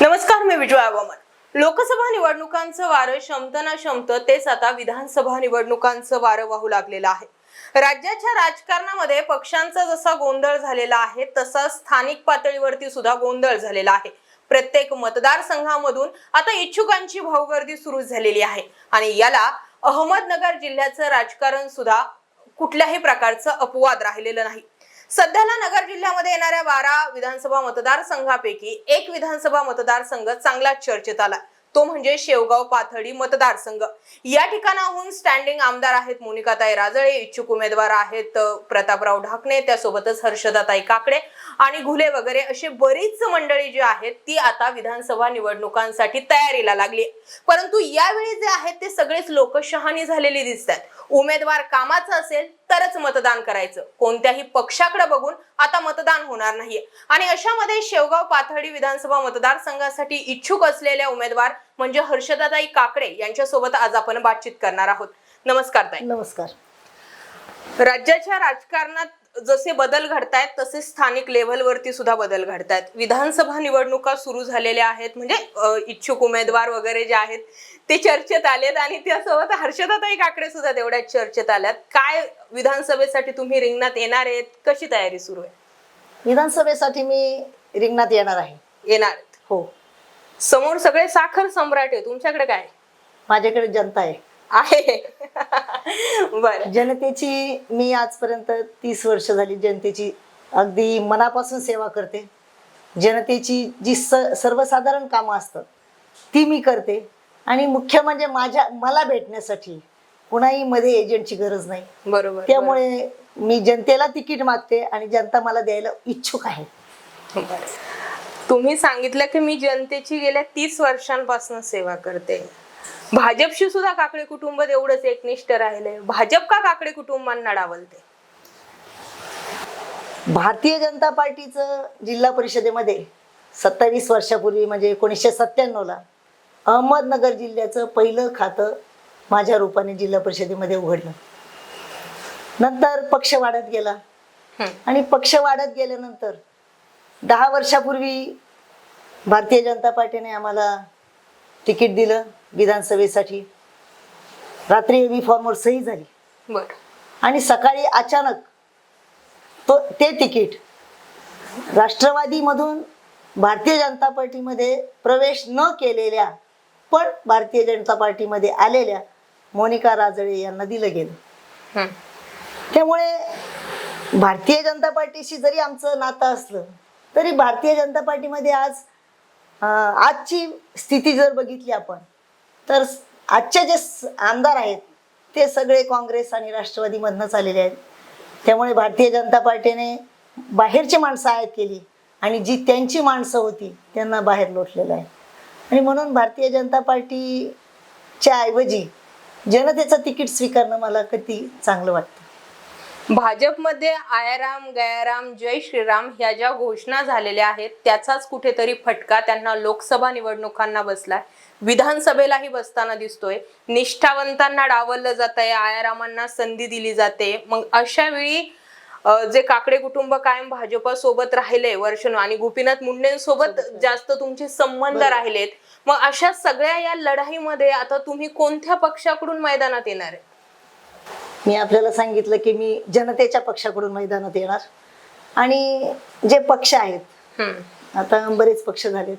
नमस्कार मी विजय आवामन लोकसभा निवडणुकांचं वारं शमतना शमत तेच आता विधानसभा निवडणुकांचं वारं वाहू लागलेलं आहे. राज्याच्या राजकारणामध्ये पक्षांचा जसा गोंधळ झालेला आहे तसा स्थानिक पातळीवरती सुद्धा गोंधळ झालेला आहे. प्रत्येक मतदारसंघामधून आता इच्छुकांची भाऊगर्दी सुरू झालेली आहे. आणि याला अहमदनगर जिल्ह्याचं राजकारण सुद्धा कुठल्याही प्रकारचं अपवाद राहिलेलं नाही. सध्याला नगर जिल्ह्यामध्ये येणाऱ्या बारा विधानसभा मतदारसंघापैकी एक विधानसभा मतदारसंघ चांगला चर्चेत आला. तो म्हणजे शेवगाव पाथडी मतदारसंघ. या ठिकाणाहून स्टँडिंग आमदार आहेत मोनिकाताई राजळे इच्छुक उमेदवार आहेत प्रतापराव ढाकणे त्यासोबतच हर्षदाताई काकडे आणि घुले वगैरे अशी बरीच मंडळी जी आहेत ती आता विधानसभा निवडणुकांसाठी तयारीला लागली परंतु यावेळी जे आहेत ते सगळेच लोकशहाणी झालेली दिसतात उमेदवार कामाचा असेल तरच मतदान करायचं. कोणत्याही पक्षाकडे बघून आता मतदान होणार नाहीये. आणि अशामध्ये शेवगाव पाथर्डी विधानसभा मतदारसंघासाठी इच्छुक असलेल्या उमेदवार म्हणजे हर्षदाताई काकडे यांच्यासोबत आज आपण बातचीत करणार आहोत. नमस्कार ताई. नमस्कार. राज्याच्या राजकारणात जसे बदल घडतायत तसे स्थानिक लेव्हलवरती सुद्धा बदल घडतायत. विधानसभा निवडणुका सुरू झालेल्या आहेत म्हणजे इच्छुक उमेदवार वगैरे जे आहेत ते चर्चेत आलेत आणि त्यासोबत हर्षदाताई काकडे सुद्धा तेवढ्याच चर्चेत आल्यात. काय विधानसभेसाठी तुम्ही रिंगणात येणार आहेत? कशी तयारी सुरू आहे? विधानसभेसाठी मी रिंगणात येणार आहे. येणार आहेत. हो. समोर सगळे साखर सम्राट आहे तुमच्याकडे काय माझ्याकडे जनता आहे. आहे. बरं. जनतेची मी आजपर्यंत तीस वर्ष झाली जनतेची अगदी मनापासून सेवा करते. जनतेची जी स सर्वसाधारण कामं असतात ती मी करते. आणि मुख्य म्हणजे माझ्या मला भेटण्यासाठी कुणाही मध्ये एजंटची गरज नाही. बरोबर त्यामुळे मी जनतेला तिकीट मागते आणि जनता मला द्यायला इच्छुक आहे. तुम्ही सांगितलं की मी जनतेची गेल्या तीस वर्षांपासून सेवा करते. भाजपशी सुद्धा काकडे कुटुंब एवढंच एकनिष्ठ राहिले. भाजप का काकडे कुटुंबांना डावलते? भारतीय जनता पार्टीचं जिल्हा परिषदेमध्ये सत्तावीस वर्षापूर्वी म्हणजे एकोणीसशे सत्त्याण्णवला अहमदनगर जिल्ह्याचं पहिलं खातं माझ्या रूपाने जिल्हा परिषदेमध्ये उघडलं. नंतर पक्ष वाढत गेला. आणि पक्ष वाढत गेल्यानंतर दहा वर्षापूर्वी भारतीय जनता पार्टीने आम्हाला तिकीट दिलं. विधानसभेसाठी. रात्री बी फॉर्मवर सही झाली. आणि सकाळी अचानक तो ते तिकीट राष्ट्रवादीमधून भारतीय जनता पार्टीमध्ये प्रवेश न केलेल्या पण भारतीय जनता पार्टीमध्ये आलेल्या मोनिका राजळे यांना दिलं गेलं. त्यामुळे भारतीय जनता पार्टीशी जरी आमचं नातं असलं तरी भारतीय जनता पार्टीमध्ये आज आजची स्थिती जर बघितली आपण तर आजचे जे स- आमदार आहेत ते सगळे काँग्रेस आणि राष्ट्रवादीमधनंच आलेले आहेत. त्यामुळे भारतीय जनता पार्टीने बाहेरची माणसं आयात केली आणि जी त्यांची माणसं होती त्यांना बाहेर लोटलेलं आहे. आणि म्हणून भारतीय जनता पार्टीच्या ऐवजी जनतेचं तिकीट स्वीकारणं मला कधी चांगलं वाटतं. भाजपमध्ये आयाराम गयाराम जय श्रीराम ह्या ज्या घोषणा झालेल्या आहेत त्याचाच कुठेतरी फटका त्यांना लोकसभा निवडणुकांना बसलाय. विधानसभेलाही बसताना दिसतोय. निष्ठावंतांना डावललं जात आहे आयारामांना संधी दिली जाते. मग अशा वेळी जे काकडे कुटुंब कायम भाजपसोबत राहिले वर्ष आणि गोपीनाथ मुंडेंसोबत जास्त तुमचे संबंध. राहिलेत. मग अशा सगळ्या या लढाईमध्ये आता तुम्ही कोणत्या पक्षाकडून मैदानात येणार आहे? मी आपल्याला सांगितलं की मी जनतेच्या पक्षाकडून मैदानात येणार. आणि जे पक्ष आहेत. आता बरेच पक्ष झालेत.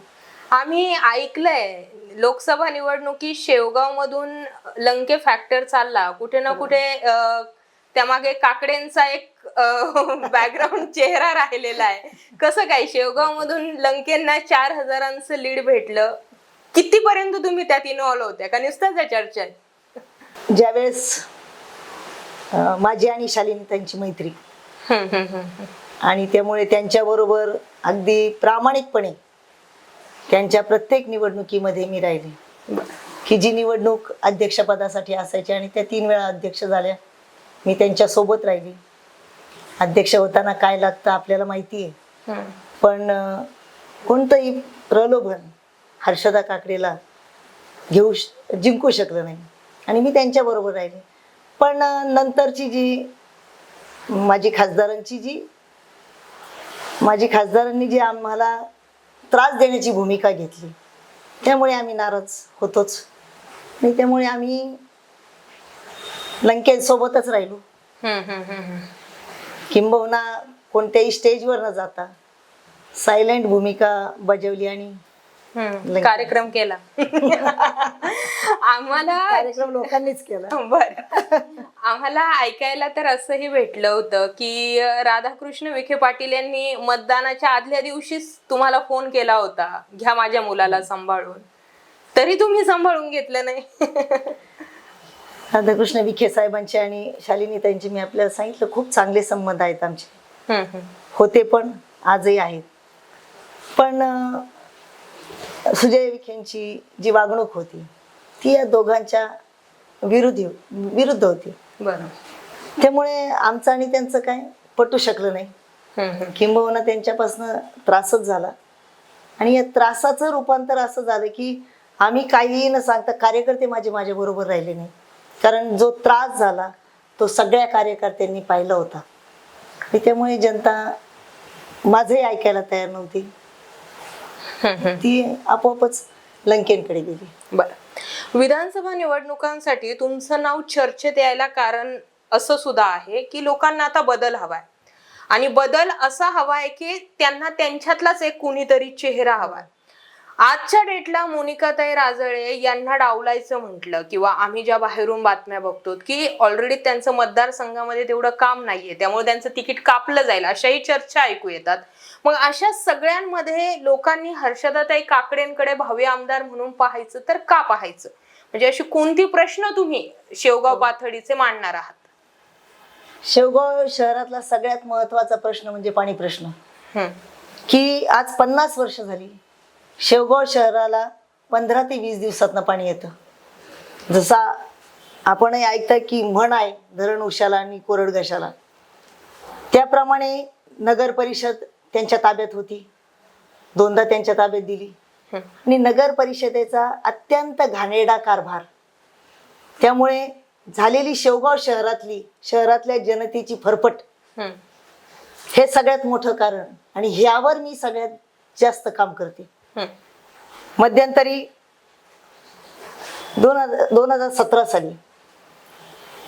आम्ही ऐकलंय लोकसभा निवडणुकीत शेवगाव मधून लंके फॅक्टर चालला. कुठे ना कुठे अं, त्यामागे काकडेंचा एक बॅकग्राऊंड चेहरा राहिलेला आहे. कसं काय शेवगाव मधून लंकेंना चार हजारांचं लीड भेटलं? कितीपर्यंत तुम्ही त्यात इन्व्हॉल्व होत्या? का नुसत्या त्या चर्चा आहेत? ज्यावेळेस माझी आणि शालिनी त्यांची मैत्री. आणि त्यामुळे त्यांच्याबरोबर अगदी प्रामाणिकपणे त्यांच्या प्रत्येक निवडणुकीमध्ये मी राहिले. की जी निवडणूक अध्यक्षपदासाठी असायची आणि त्या तीन वेळा अध्यक्ष झाल्या मी त्यांच्यासोबत राहिली अध्यक्ष होताना काय लागतं आपल्याला माहिती आहे. पण कोणतंही प्रलोभन हर्षदा काकडेला घेऊ जिंकू शकलं नाही आणि मी त्यांच्याबरोबर राहिले पण नंतरची जी माझी खासदारांची जी माझी खासदारांनी जी आम्हाला त्रास देण्याची भूमिका घेतली त्यामुळे आम्ही नाराज होतोच आणि त्यामुळे आम्ही लंकेसोबतच राहिलो. किंबहुना कोणत्याही स्टेजवर न जाता सायलेंट भूमिका बजावली आणि कार्यक्रम केला. आम्हाला कार्यक्रम लोकांनीच केला. बर. आम्हाला ऐकायला तर असंही भेटलं होतं की राधाकृष्ण विखे पाटील यांनी मतदानाच्या आदल्या दिवशीच तुम्हाला फोन केला होता घ्या माझ्या मुलाला सांभाळून. तरी तुम्ही सांभाळून घेतलं नाही. राधाकृष्ण विखे साहेबांचे आणि शालिनीताईंचे मी आपल्याला सांगितलं खूप चांगले संबंध आहेत आमचे. होते पण आजही आहेत. पण सुजय विखेंची जी वागणूक होती ती या दोघांच्या विरुद्ध विरुद्ध होती. त्यामुळे आमचं आणि त्यांचं काय पटू शकलं नाही. किंबहुना त्यांच्यापासून त्रासच झाला. आणि या त्रासाचं रूपांतर असं झालं की आम्ही काहीही न सांगता कार्यकर्ते माझे माझ्या बरोबर राहिले नाही. कारण जो त्रास झाला तो सगळ्या कार्यकर्त्यांनी पाहिला होता. आणि त्यामुळे जनता माझंही ऐकायला तयार नव्हती. ती आपोआपच लंकेनकडे गेली. बर. विधानसभा निवडणुकांसाठी तुमचं नाव चर्चेत यायला कारण असं सुद्धा आहे की लोकांना आता बदल हवाय. आणि बदल असा हवाय की त्यांना त्यांच्यातलाच एक कुणीतरी चेहरा हवाय. आजच्या डेटला मोनिकाताई राजळे यांना डावलायचं म्हटलं किंवा आम्ही ज्या बाहेरून बातम्या बघतो की ऑलरेडी त्यांचं मतदारसंघामध्ये तेवढं काम नाहीये त्यामुळे त्यांचं तिकीट कापलं जाईल अशाही चर्चा ऐकू येतात. मग अशा सगळ्यांमध्ये लोकांनी हर्षदाताई काकडेंकडे भावी आमदार म्हणून पाहायचं तर का पाहायचं? म्हणजे अशी कोणती प्रश्न तुम्ही शेवगाव पाथडीचे मांडणार आहात? शेवगाव शहरातला सगळ्यात महत्त्वाचा प्रश्न म्हणजे पाणी प्रश्न. की आज पन्नास वर्ष झाली शेवगाव शहराला पंधरा ते वीस दिवसातनं पाणी येतं. जसा आपणही ऐकता की म्हण आहे धरण उशाला आणि कोरड घशाला. त्याप्रमाणे नगर परिषद त्यांच्या ताब्यात होती. दोनदा त्यांच्या ताब्यात दिली. आणि नगर परिषदेचा अत्यंत घाणेरडा कारभार. त्यामुळे झालेली शेवगाव शहरातली शहरातल्या जनतेची फरफट हे सगळ्यात मोठं कारण. आणि ह्यावर मी सगळ्यात जास्त काम करते. मध्यंतरी दोन हजार दोन हजार सतरा साली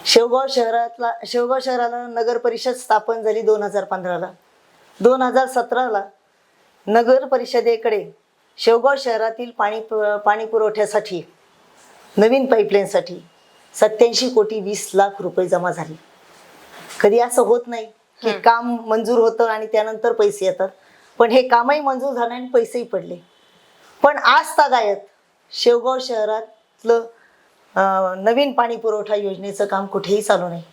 शेवगाव शहरातला शेवगाव शहराला नगर परिषद स्थापन झाली दोन हजार पंधराला. दोन हजार सतराला नगर परिषदेकडे शेवगाव शहरातील पाणी पाणी पुरवठ्यासाठी नवीन पाईपलाईनसाठी सत्याऐंशी कोटी वीस लाख रुपये जमा झाले. कधी असं होत नाही की काम मंजूर होतं आणि त्यानंतर पैसे येतात. पण हे कामही मंजूर झालं आणि पैसेही पडले. पण आज तागायत शेवगाव शहरातलं नवीन पाणी पुरवठा योजनेचं काम कुठेही चालू नाही.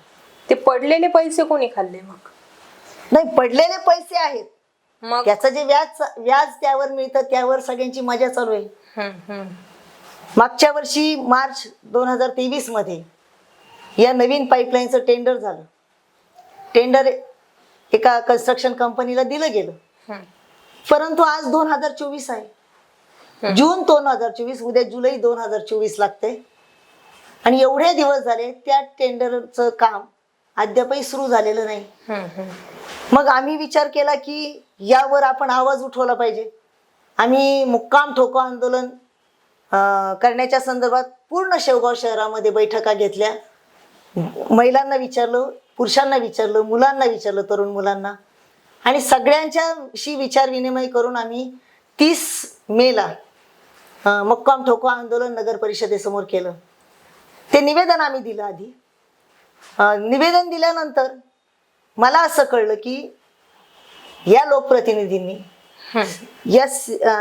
ते पडलेले पैसे कोणी खाल्ले मग? नाही पडलेले पैसे आहेत. मग? त्याचं जे व्याज व्याज त्यावर मिळतं त्यावर सगळ्यांची मजा चालू आहे. मागच्या वर्षी मार्च दोन हजार तेवीसमध्ये या नवीन पाईपलाईनचं टेंडर झालं. टेंडर एका कन्स्ट्रक्शन कंपनीला दिलं गेलं. परंतु आज दोन हजार चोवीस आहे. जून दोन हजार चोवीस उद्या जुलै दोन हजार चोवीस लागते आणि एवढे दिवस झाले त्या टेंडरचं काम अद्यापही सुरू झालेलं नाही. मग आम्ही विचार केला की यावर आपण आवाज उठवला पाहिजे. आम्ही मुक्काम ठोको आंदोलन करण्याच्या संदर्भात पूर्ण शेवगाव शहरामध्ये बैठका घेतल्या. महिलांना विचारलं पुरुषांना विचारलं मुलांना विचारलं तरुण मुलांना. आणि सगळ्यांच्याशी विचार विनिमय करून आम्ही तीस मेला मुक्काम ठोको आंदोलन नगर परिषदेसमोर केलं. ते निवेदन आम्ही दिलं आधी. निवेदन दिल्यानंतर मला असं कळलं की या लोकप्रतिनिधींनी या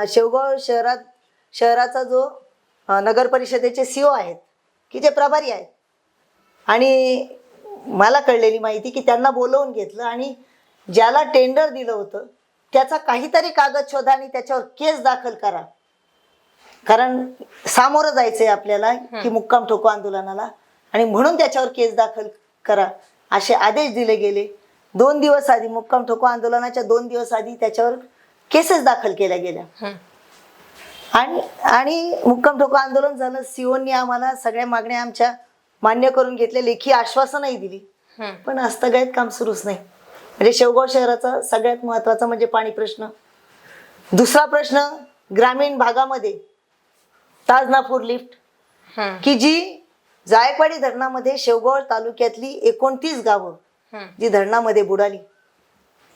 शेवगाव शहरात शहराचा जो नगर परिषदेचे सीओ आहेत की जे प्रभारी आहेत. आणि मला कळलेली माहिती की त्यांना बोलवून घेतलं आणि ज्याला टेंडर दिलं होतं त्याचा काहीतरी कागद शोधा आणि त्याच्यावर केस दाखल करा. कारण सामोरं जायचंय आपल्याला की मुक्काम ठोको आंदोलनाला. आणि म्हणून त्याच्यावर केस दाखल करा. असे आदेश दिले गेले. दोन दिवस आधी मुक्काम ठोको आंदोलनाच्या दोन दिवस आधी त्याच्यावर केसेस दाखल केल्या गेल्या. आणि आणि मुक्काम ठोको आंदोलन झालं. सीओनी आम्हाला सगळ्या मागण्या आमच्या मान्य करून घेतल्या. लेखी आश्वासनही दिली. पण हस्तगायत काम सुरूच नाही. म्हणजे शेवगाव शहराचा सगळ्यात महत्त्वाचा म्हणजे पाणी प्रश्न. दुसरा प्रश्न ग्रामीण भागामध्ये ताजनापूर लिफ्ट. की जी जायकवाडी धरणामध्ये शेवगाव तालुक्यातली एकोणतीस गावं जी धरणामध्ये बुडाली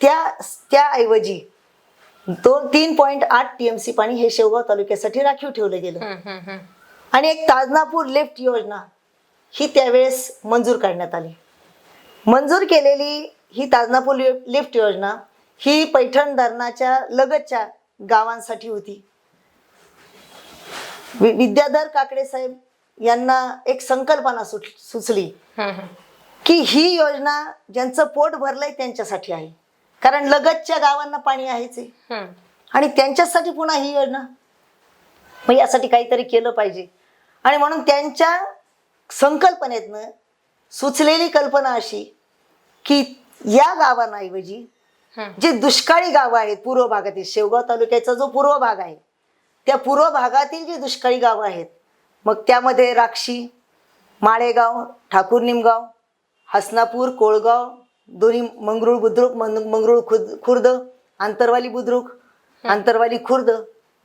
त्या त्याऐवजी दोन तीन पॉईंट आठ टी एम सी पाणी हे शेवगाव तालुक्यासाठी राखीव ठेवलं गेलं. आणि एक ताजनापूर लिफ्ट योजना ही त्यावेळेस मंजूर करण्यात आली. मंजूर केलेली ही ताजनापूर लि- लिफ्ट योजना ही पैठण धरणाच्या लगतच्या गावांसाठी होती. वि- विद्याधर काकडे साहेब यांना एक संकल्पना सुट सुचली. की ही योजना ज्यांचं पोट भरलंय त्यांच्यासाठी आहे कारण लगतच्या गावांना पाणी आहेच आहे. आणि त्यांच्यासाठी पुन्हा ही योजना मग यासाठी काहीतरी केलं पाहिजे आणि म्हणून त्यांच्या संकल्पनेतनं सुचलेली कल्पना अशी की या गावांऐवजी. जे दुष्काळी गावं आहेत पूर्व भागातील शेवगाव तालुक्याचा जो पूर्व भाग आहे त्या पूर्व भागातील जी दुष्काळी गावं आहेत मग त्यामध्ये राक्षी माळेगाव ठाकूर निमगाव हसनापूर कोळगाव दोन्ही मंगरुळ बुद्रुक मंग- मंगरुळ खुद खुर्द आंतरवाली बुद्रुक आंतरवाली खुर्द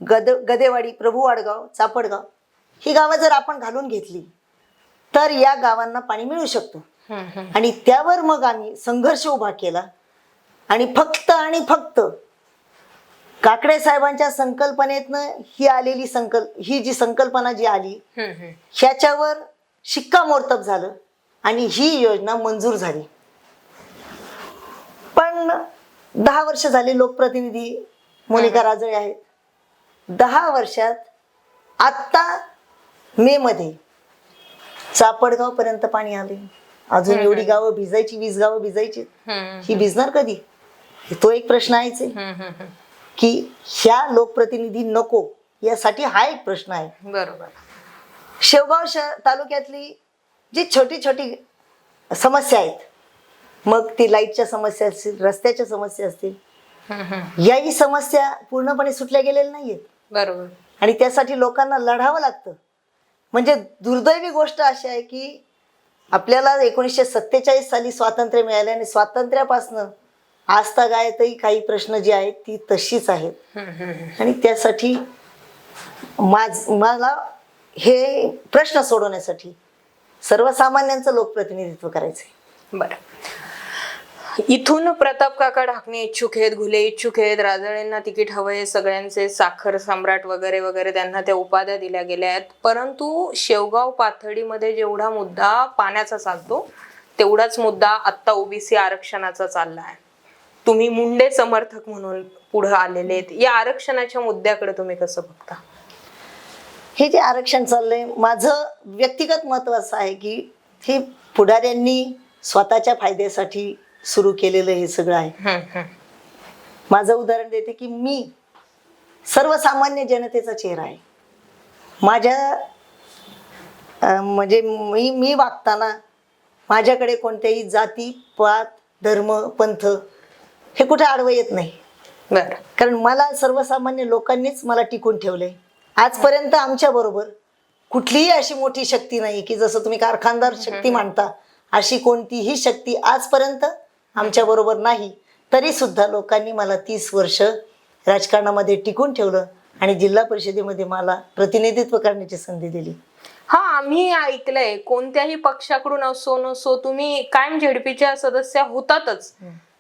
गद गदेवाडी प्रभू वाडगाव चापडगाव ही गावं जर आपण घालून घेतली तर या गावांना पाणी मिळू शकतं. आणि त्यावर मग आम्ही संघर्ष उभा केला. आणि फक्त आणि फक्त काकडे साहेबांच्या संकल्पनेतनं ही आलेली संकल्प ही जी संकल्पना जी आली. ह्याच्यावर शिक्कामोर्तब झालं आणि ही योजना मंजूर झाली. पण दहा वर्ष झाले लोकप्रतिनिधी मोनिका राजळे आहेत. दहा वर्षात आत्ता मे मध्ये चापडगाव पर्यंत पाणी आले अजून एवढी गावं भिजायची वीस गावं भिजायची. ही भिजणार कधी? तो एक प्रश्न आहेच आहे. की ह्या लोकप्रतिनिधी नको यासाठी हा एक प्रश्न आहे. बरोबर. शेवगाव श तालुक्यातली जी छोटी छोटी समस्या आहेत मग ती लाईटच्या समस्या असतील रस्त्याच्या समस्या असतील. याही समस्या पूर्णपणे सुटल्या गेलेल्या नाहीयेत. बरोबर. आणि त्यासाठी लोकांना लढावं लागतं. म्हणजे दुर्दैवी गोष्ट अशी आहे की आपल्याला एकोणीसशे सत्तेचाळीस साली स्वातंत्र्य मिळाले आणि स्वातंत्र्यापासनं आजतागायतही काही प्रश्न जे आहेत ती तशीच आहेत. आणि त्यासाठी माझ मला हे प्रश्न सोडवण्यासाठी सर्वसामान्यांचं लोकप्रतिनिधित्व करायचंय. बरं. इथून प्रताप काका ढाकणे इच्छुक आहेत घुले इच्छुक आहेत राजळेंना तिकीट हवंय सगळ्यांचे साखर सम्राट वगैरे वगैरे त्यांना त्या उपाध्या दिल्या गेल्या आहेत. परंतु शेवगाव पाथर्डीमध्ये जेवढा मुद्दा पाण्याचा चालतो तेवढाच मुद्दा आत्ता ओबीसी आरक्षणाचा चालला आहे. तुम्ही मुंडे समर्थक म्हणून पुढे आलेले आहेत. या आरक्षणाच्या मुद्द्याकडे तुम्ही कसं बघता? हे जे आरक्षण चाललंय माझं व्यक्तिगत महत्त्व असं आहे की हे पुढाऱ्यांनी स्वतःच्या फायद्यासाठी सुरू केलेलं हे सगळं आहे. माझं उदाहरण देते की मी सर्वसामान्य जनतेचा चेहरा आहे. माझ्या म्हणजे मी मी वागताना माझ्याकडे कोणत्याही जाती पात धर्म पंथ हे कुठे आडवं येत नाही. बरं. कारण मला सर्वसामान्य लोकांनीच मला टिकून ठेवलंय. आजपर्यंत आमच्या बरोबर कुठलीही अशी मोठी शक्ती नाही की जसं तुम्ही कारखानदार शक्ती मानता अशी कोणतीही शक्ती आजपर्यंत आमच्या बरोबर नाही. तरी सुद्धा लोकांनी मला तीस वर्ष राजकारणामध्ये टिकून ठेवलं आणि जिल्हा परिषदेमध्ये मला प्रतिनिधित्व करण्याची संधी दिली. हा आम्ही ऐकलंय. कोणत्याही पक्षाकडून असो नसो तुम्ही कायम झेडपीच्या सदस्य होतातच.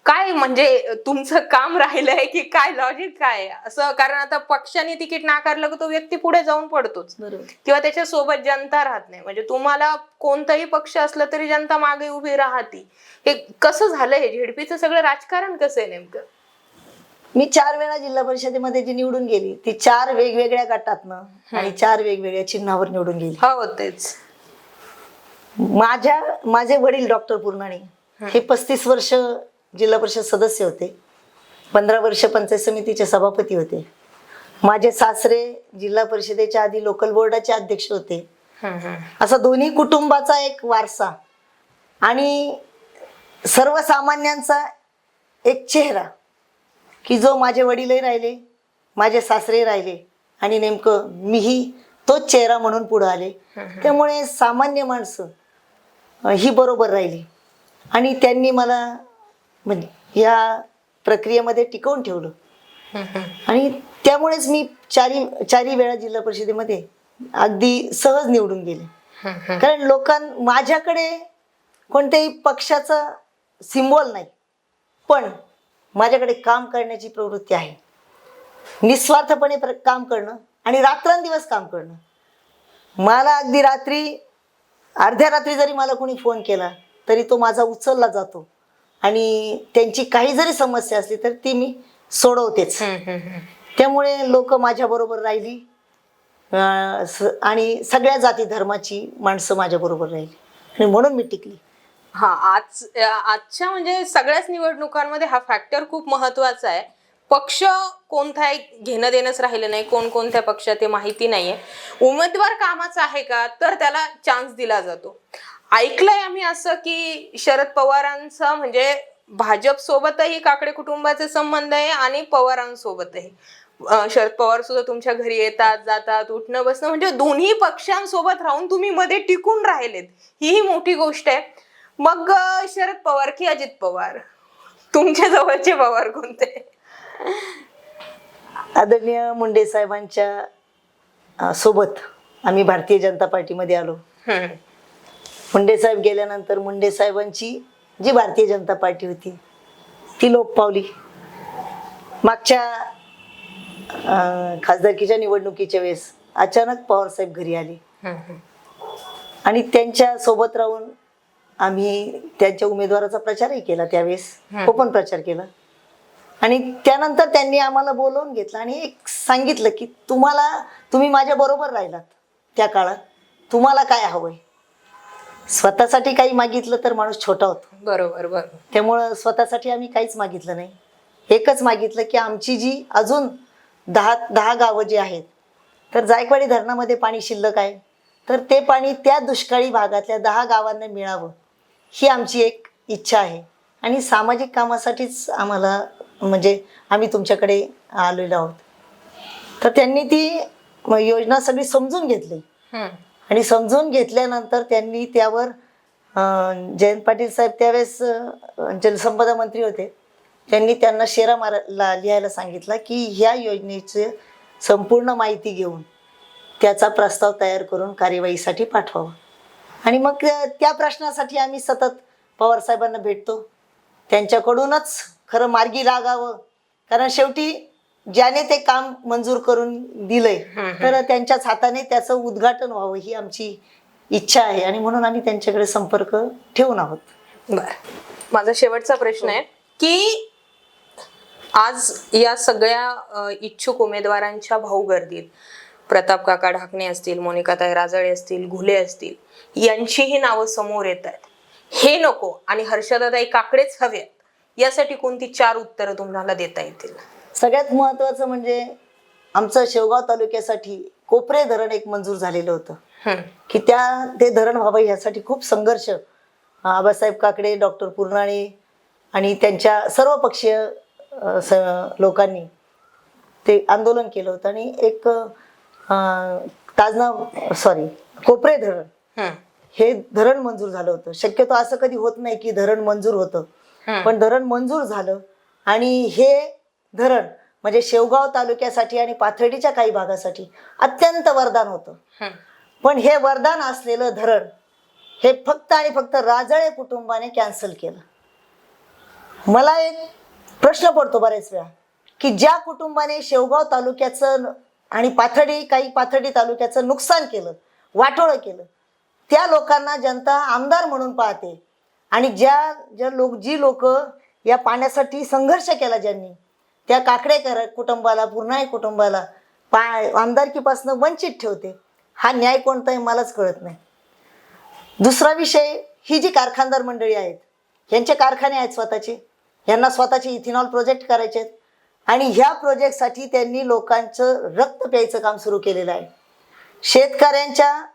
काय म्हणजे तुमचं काम राहिलंय की काय लॉजिक काय? असं कारण आता पक्षाने तिकीट नाकारलं की तो व्यक्ती पुढे जाऊन पडतोच. किंवा त्याच्या सोबत जनता राहत नाही. म्हणजे तुम्हाला कोणताही पक्ष असला तरी जनता मागे उभी राहती. हे कसं झालं हे झेडपीचं सगळं राजकारण कसं आहे नेमकं? मी चार वेळा जिल्हा परिषदेमध्ये जी निवडून गेली ती चार वेगवेगळ्या गटातनं आणि चार वेगवेगळ्या चिन्हावर निवडून गेली. हो तेच. माझ्या माझे वडील डॉक्टर पूर्णाणी हे पस्तीस वर्ष जिल्हा परिषद सदस्य होते. पंधरा वर्ष पंचायत समितीचे सभापती होते. माझे सासरे जिल्हा परिषदेच्या आधी लोकल बोर्डाचे अध्यक्ष होते. असा दोन्ही कुटुंबाचा एक वारसा आणि सर्वसामान्यांचा एक चेहरा की जो माझे वडीलही राहिले माझे सासरे राहिले आणि नेमकं मीही तोच चेहरा म्हणून पुढे आले. त्यामुळे सामान्य माणसं ही बरोबर राहिली आणि त्यांनी मला म्हणजे या प्रक्रियेमध्ये टिकवून ठेवलं. आणि त्यामुळेच मी चारी चारी वेळा जिल्हा परिषदेमध्ये अगदी सहज निवडून गेले. कारण लोकां माझ्याकडे कोणत्याही पक्षाचा सिम्बॉल नाही. पण माझ्याकडे काम करण्याची प्रवृत्ती आहे. निस्वार्थपणे काम करणं आणि रात्रंदिवस काम करणं. मला अगदी रात्री अर्ध्या रात्री जरी मला कोणी फोन केला तरी तो माझा उचलला जातो. आणि त्यांची काही जरी समस्या असली तर ती मी सोडवतेच. त्यामुळे लोक माझ्याबरोबर राहिली. अं, स- आणि सगळ्या जाती धर्माची माणसं माझ्याबरोबर राहिली. आणि म्हणून मी टिकली. हा आज आजच्या म्हणजे सगळ्याच निवडणुकांमध्ये हा फॅक्टर खूप महत्त्वाचा आहे. पक्ष कोणता आहे घेणं देणंच राहिलं नाही. कोण कोणत्या पक्षात ते माहिती नाहीये. उमेदवार कामाचा आहे का तर त्याला चान्स दिला जातो. ऐकलंय आम्ही असं की शरद पवारांचं म्हणजे भाजप सोबतही काकडे कुटुंबाचे संबंध आहे आणि पवारांसोबतही. शरद पवार सुद्धा तुमच्या घरी येतात जातात उठणं बसणं म्हणजे दोन्ही पक्षांसोबत राहून तुम्ही मध्ये टिकून राहिलेत. ही मोठी गोष्ट आहे. मग शरद पवार की अजित पवार? तुमच्या जवळचे पवार कोणते? आदरणीय मुंडे साहेबांच्या सोबत आम्ही भारतीय जनता पार्टीमध्ये आलो. हम्म. मुंडे साहेब गेल्यानंतर मुंडे साहेबांची जी भारतीय जनता पार्टी होती ती लोप पावली. मागच्या खासदारकीच्या निवडणुकीच्या वेळेस अचानक पवार साहेब घरी आले. आणि त्यांच्यासोबत राहून आम्ही त्यांच्या उमेदवाराचा प्रचारही केला त्यावेळेस. पण प्रचार केला. आणि त्यानंतर त्यांनी आम्हाला बोलवून घेतलं आणि एक सांगितलं की तुम्हाला तुम्ही माझ्या बरोबर राहिलात त्या काळात. तुम्हाला काय हवंय? स्वतःसाठी काही मागितलं तर माणूस छोटा होतो. बरोबर बरोबर. त्यामुळं स्वतःसाठी आम्ही काहीच मागितलं नाही. एकच मागितलं की आमची जी अजून दहा दहा गावं जी आहेत तर जायकवाडी धरणामध्ये पाणी शिल्लक आहे तर ते पाणी त्या दुष्काळी भागातल्या दहा गावांना मिळावं ही आमची एक इच्छा आहे. आणि सामाजिक कामासाठीच आम्हाला म्हणजे आम्ही तुमच्याकडे आलेलो आहोत. तर त्यांनी ती योजना सगळी समजून घेतली. आणि समजून घेतल्यानंतर त्यांनी त्यावर जयंत पाटील साहेब त्यावेळेस जलसंपदा मंत्री होते. त्यांनी त्यांना शेरा मारा लिहायला सांगितलं की ह्या योजनेचे संपूर्ण माहिती घेऊन त्याचा प्रस्ताव तयार करून कार्यवाहीसाठी पाठवावा. आणि मग त्या प्रश्नासाठी आम्ही सतत पवार साहेबांना भेटतो. त्यांच्याकडूनच खरं मार्गी लागावं. कारण शेवटी ज्याने ते काम मंजूर करून दिलंय तर त्यांच्याच हाताने त्याचं उद्घाटन व्हावं ही आमची इच्छा आहे आणि म्हणून आम्ही त्यांच्याकडे संपर्क ठेवून आहोत. माझा शेवटचा प्रश्न आहे की आज या सगळ्या इच्छुक उमेदवारांच्या भाऊ गर्दीत प्रताप काका ढाकणे असतील मोनिकाताई राजळे असतील घुले असतील यांचीही नावं समोर येत आहेत. हे नको आणि हर्षदाताई काकडेच हवेत यासाठी कोणती चार उत्तरं तुम्हाला देता येतील? सगळ्यात महत्वाचं म्हणजे आमचं शेवगाव तालुक्यासाठी कोपरे धरण एक मंजूर झालेलं होतं. की त्या ते धरण व्हावं यासाठी खूप संघर्ष आबासाहेब काकडे डॉक्टर पूर्णाळे आणि त्यांच्या सर्व पक्षीय लोकांनी ते आंदोलन केलं होतं आणि एक ताजना सॉरी कोपरे धरण. हे धरण मंजूर झालं होतं शक्यतो असं कधी होत नाही की धरण मंजूर होतं. पण धरण मंजूर झालं आणि हे धरण म्हणजे शेवगाव तालुक्यासाठी आणि पाथर्डीच्या काही भागासाठी अत्यंत वरदान होतं. पण हे वरदान असलेलं धरण हे फक्त आणि फक्त राजळे कुटुंबाने कॅन्सल केलं. मला एक प्रश्न पडतो बरेच वेळा की ज्या कुटुंबाने शेवगाव तालुक्याचं आणि पाथर्डी काही पाथर्डी तालुक्याचं नुकसान केलं वाटोळं केलं त्या लोकांना जनता आमदार म्हणून पाहते. आणि ज्या ज्या लोक जी लोक या पाण्यासाठी संघर्ष केला ज्यांनी त्या काकडेकर कुटुंबाला पूर्णाई कुटुंबाला पा आमदारकीपासून वंचित ठेवते. हा न्याय कोणता आहे मलाच कळत नाही. दुसरा विषय ही जी कारखानदार मंडळी आहेत यांचे कारखाने आहेत स्वतःचे. यांना स्वतःचे इथेनॉल प्रोजेक्ट करायचे आहेत. आणि ह्या प्रोजेक्टसाठी त्यांनी लोकांचं रक्त प्यायचं काम सुरू केलेलं आहे. शेतकऱ्यांच्या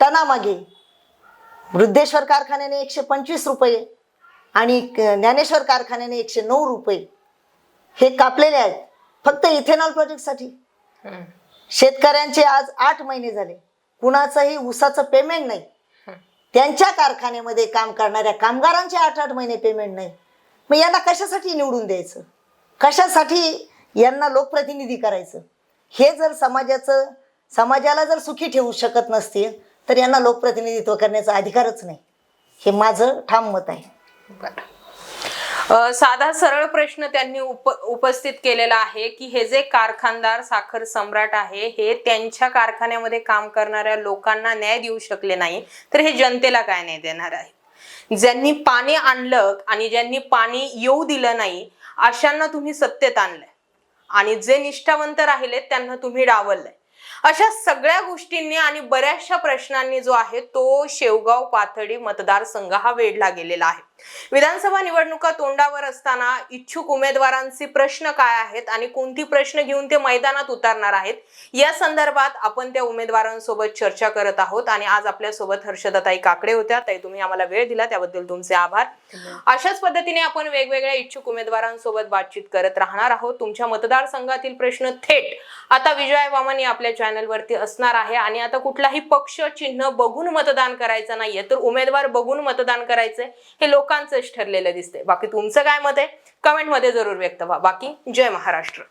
टनामागे वृद्धेश्वर कारखान्याने एकशे पंचवीस रुपये आणि क- ज्ञानेश्वर कारखान्याने एकशे नऊ रुपये हे कापलेले आहेत. फक्त इथेनॉल प्रोजेक्टसाठी. हम्म. शेतकऱ्यांचे आज आठ महिने झाले. कुणाचंही ऊसाचं पेमेंट नाही. त्यांच्या कारखान्यामध्ये काम करणाऱ्या कामगारांचे आठ आठ महिने पेमेंट नाही. मग यांना कशासाठी निवडून द्यायचं? कशासाठी यांना लोकप्रतिनिधी करायचं? हे जर समाजाचं समाजाला जर सुखी ठेवू शकत नसतील तर यांना लोकप्रतिनिधित्व करण्याचा अधिकारच नाही. हे माझं ठाम मत आहे. अ, साधा सरळ प्रश्न त्यांनी उप उपस्थित केलेला आहे की हे जे कारखानदार साखर सम्राट आहे हे त्यांच्या कारखान्यामध्ये काम करणाऱ्या लोकांना न्याय देऊ शकले नाही तर हे जनतेला काय न्याय देणार आहे? ज्यांनी पाणी आणलं आणि ज्यांनी पाणी येऊ दिलं नाही अशांना तुम्ही सत्तेत आणलंय. आणि जे निष्ठावंत राहिले त्यांना तुम्ही डावललंय अशा सगळ्या गोष्टींनी आणि बऱ्याचशा प्रश्नांनी जो आहे तो शेवगाव पाथर्डी मतदारसंघ हा वेढला गेलेला आहे. विधानसभा निवडणुका तोंडावर असताना इच्छुक उमेदवारांचे प्रश्न काय आहेत आणि कोणती प्रश्न घेऊन ते मैदानात उतरणार आहेत या संदर्भात आपण त्या उमेदवारांसोबत चर्चा करत आहोत आणि आज आपल्यासोबत हर्षदाताई काकडे होत्या. ताई तुम्ही आम्हाला वेळ दिला त्याबद्दल तुमचे आभार. अशाच पद्धतीने आपण वेगवेगळ्या इच्छुक उमेदवारांसोबत बातचीत करत राहणार आहोत. तुमच्या मतदारसंघातील प्रश्न थेट आता विजय वामन या आपल्या चॅनलवरती असणार आहे. आणि आता कुठलाही पक्ष चिन्ह बघून मतदान करायचं नाहीये तर उमेदवार बघून मतदान करायचंय हे लोकांचंच ठरलेलं दिसतंय. बाकी तुमचं काय मत आहे? कमेंटमध्ये जरूर व्यक्त व्हा. बाकी जय महाराष्ट्र.